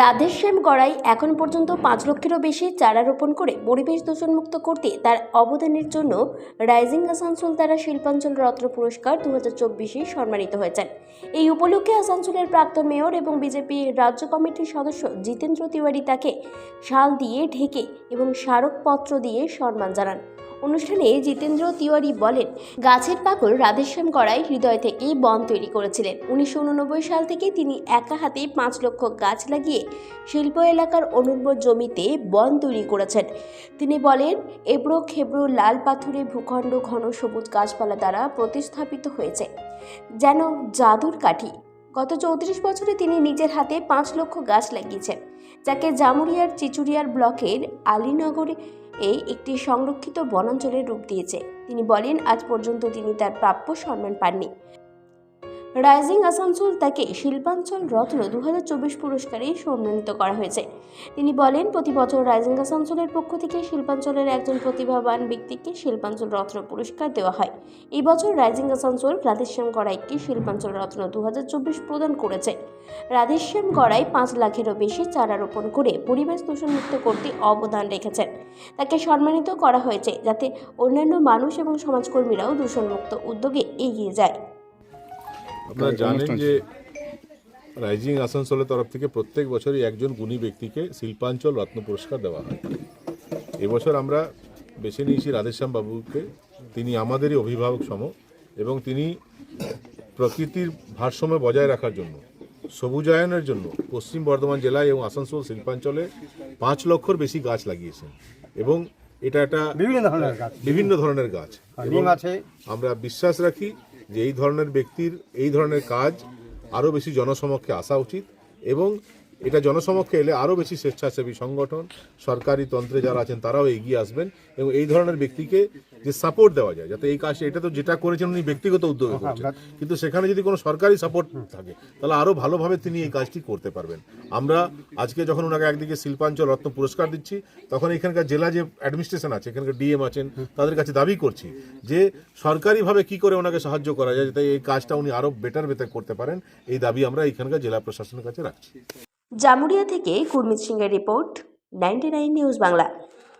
রাধেশ্যাম গড়াই এখন পর্যন্ত পাঁচ লক্ষেরও বেশি চারা রোপণ করে পরিবেশ দূষণমুক্ত করতে তার অবদানের জন্য রাইজিং আসানসোল দ্বারা শিল্পাঞ্চল রত্ন পুরস্কার দু হাজার চব্বিশে সম্মানিত হয়েছেন। এই উপলক্ষে আসানসোলের প্রাক্তন মেয়র এবং বিজেপি রাজ্য কমিটির সদস্য জিতেন্দ্র তিওয়ারি তাকে শাল দিয়ে ঢেকে এবং স্মারকপত্র দিয়ে সম্মান জানান। অনুষ্ঠানে জিতেন্দ্র তিওয়ারি বলেন, গাছের পাগল রাধেশ্যাম গড়াই হৃদয় থেকে বন তৈরি করেছিলেন। উনিশশো উননব্বই সাল থেকে তিনি একা হাতে পাঁচ লক্ষ গাছ লাগিয়ে শিল্প এলাকার অনুর্বর জমিতে বন তৈরি করেছেন। তিনি বলেন, এবড়ো খেবড়ো লাল পাথুরে ভূখণ্ড ঘন সবুজ গাছপালা দ্বারা প্রতিস্থাপিত হয়েছে। যেন জাদুর কাঠি। গত চৌত্রিশ বছরে তিনি নিজের হাতে পাঁচ লক্ষ গাছ লাগিয়েছেন। যাকে জামুরিয়ার চিচুরিয়ার ব্লকের আলীনগরে এই একটি সংরক্ষিত বনাঞ্চলের রূপ দিয়েছে। তিনি বলেন, আজ পর্যন্ত তিনি তার প্রাপ্য সম্মান পাননি। রাইজিং আসানসোল তাকে শিল্পাঞ্চল রত্ন দু হাজার চব্বিশ পুরস্কারে সম্মানিত করা হয়েছে। তিনি বলেন, প্রতি বছর রাইজিং আসানসোলের পক্ষ থেকে শিল্পাঞ্চলের একজন প্রতিভাবান ব্যক্তিকে শিল্পাঞ্চল রত্ন পুরস্কার দেওয়া হয়। এই বছর রাইজিং আসানসোল রাধেশ্যাম গড়াইকে শিল্পাঞ্চল রত্ন দু হাজার চব্বিশ প্রদান করেছে। রাধেশ্যাম গড়াই পাঁচ লাখেরও বেশি চারা রোপণ করে পরিবেশ দূষণমুক্ত করতে অবদান রেখেছেন। তাকে সম্মানিত করা হয়েছে যাতে অন্যান্য মানুষ এবং সমাজকর্মীরাও দূষণমুক্ত উদ্যোগে এগিয়ে যায়। আপনারা জানেন যে রাইজিং আসানসোলের তরফ থেকে প্রত্যেক বছরই একজন গুণী ব্যক্তিকে শিল্পাঞ্চল রত্ন পুরস্কার দেওয়া হয়। এবছর আমরা বেছে নিয়েছি রাধেশ্যাম বাবুকে। তিনি আমাদেরই অভিভাবক সম এবং তিনি প্রকৃতির ভারসাম্য বজায় রাখার জন্য সবুজায়নের জন্য পশ্চিম বর্ধমান জেলায় এবং আসানসোল শিল্পাঞ্চলে পাঁচ লক্ষর বেশি গাছ লাগিয়েছেন এবং এটা একটা বিভিন্ন ধরনের গাছ। বিভিন্ন ধরনের গাছ। নিম আছে। আমরা বিশ্বাস রাখি যে এই ধরনের ব্যক্তির এই ধরনের কাজ আরও বেশি জনসমক্ষে আসা উচিত এবং এটা জনসমক্ষে এলে আরও বেশি স্বেচ্ছাসেবী সংগঠন সরকারি তন্ত্রে যারা আছেন তারাও এগিয়ে আসবেন এবং এই ধরনের ব্যক্তিকে যে সাপোর্ট দেওয়া যায় যাতে এই কাজটা এটা তো যেটা করেছেন উনি ব্যক্তিগত উদ্যোগে করছেন। কিন্তু সেখানে যদি কোনো সরকারি সাপোর্ট থাকে তাহলে আরও ভালোভাবে তিনি এই কাজটি করতে পারবেন। আমরা আজকে যখন ওনাকে একদিকে শিল্পাঞ্চল রত্ন পুরস্কার দিচ্ছি তখন এখানকার জেলা যে অ্যাডমিনিস্ট্রেশন আছে এখানকার ডিএম আছেন তাদের কাছে দাবি করছি যে সরকারিভাবে কি করে ওনাকে সাহায্য করা যায় যাতে এই কাজটা উনি আরও বেটার বেটার করতে পারেন এই দাবি আমরা এখানকার জেলা প্রশাসনের কাছে রাখছি। জামুরিয়া থেকে কুর্মিত সিংয়ের রিপোর্ট নাইনটি নিউজ বাংলা।